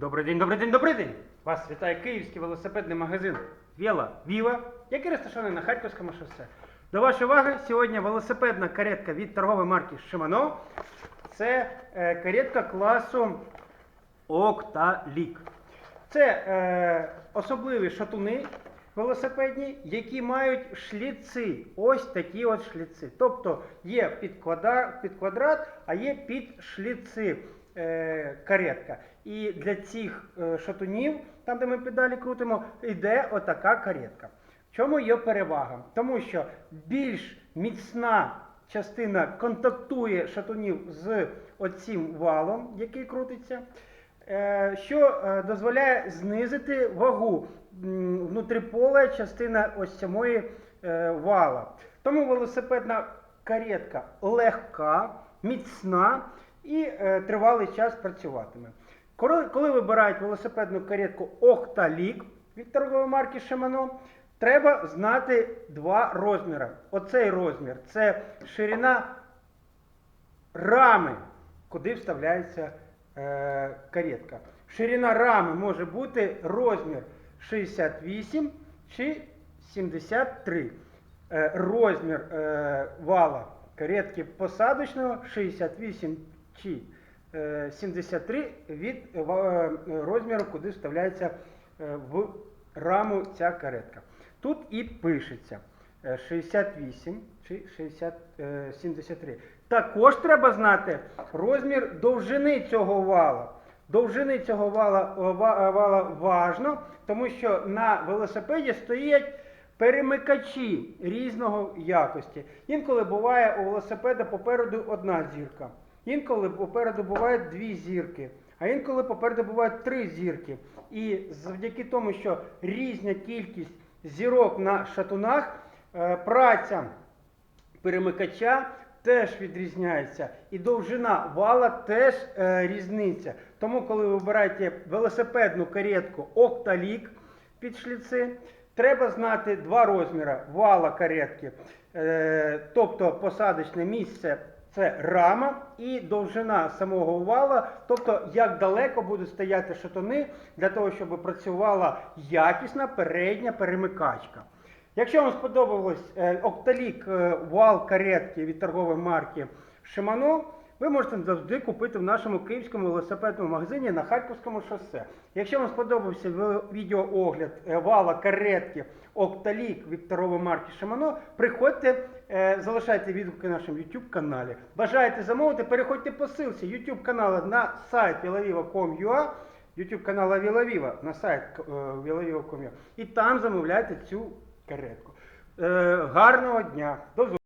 Добрий день, добрий день, добрий день! Вас вітає київський велосипедний магазин Віла Віва, який розташований на Харківському шосе. До вашої уваги сьогодні велосипедна каретка від торгової марки Shimano. Це е, каретка класу Окталік. Це е, особливі шатуни велосипедні, які мають шліци. Ось такі от шліци. Тобто є під квадрат, під квадрат а є під шліци каретка. І для цих е, шатунів, там де ми педалі крутимо, йде отака каретка. В чому є перевага? Тому що більш міцна частина контактує шатунів з оцим валом, який крутиться. Е, що е, дозволяє знизити вагу м, внутріпола частина ось самої е, вала. Тому велосипедна каретка легка, міцна і е, тривалий час працюватиме. Коли, коли вибирають велосипедну каретку Octalік від торгової марки Shimano, треба знати два розміри. Оцей розмір це ширина рами, куди вставляється е, каретка. Ширина рами може бути розмір 68 чи 73. Е, розмір е, вала каретки посадочного 68 чи е, 73 від е, е, розміру, куди вставляється е, в раму ця каретка. Тут і пишеться е, 68 чи 60, е, 73. Також треба знати розмір довжини цього вала. Довжини цього вала, вала важно, тому що на велосипеді стоять перемикачі різного якості. Інколи буває у велосипеда попереду одна зірка. Інколи попереду бувають дві зірки, а інколи попереду бувають три зірки. І завдяки тому, що різна кількість зірок на шатунах, е, праця перемикача теж відрізняється. І довжина вала теж е, різниця. Тому, коли ви вибираєте велосипедну каретку Octalік під шліци, треба знати два розміри вала каретки, е, тобто посадочне місце. Це рама і довжина самого вала, тобто як далеко будуть стояти шатуни для того, щоб працювала якісна передня перемикачка. Якщо вам сподобалось е, окталік е, вал каретки від торгової марки Shimano, ви можете завжди купити в нашому київському велосипедному магазині на Харківському шосе. Якщо вам сподобався відеоогляд е, вала каретки Окталік від торгової марки Shimano, приходьте, е, залишайте відгуки на нашому YouTube каналі. Бажаєте замовити, переходьте по ссылці YouTube каналу на сайт vilaviva.com.ua YouTube канал Авіла Віва на сайт е, vilaviva.com.ua і там замовляйте цю каретку. Е, гарного дня! До зустрічі!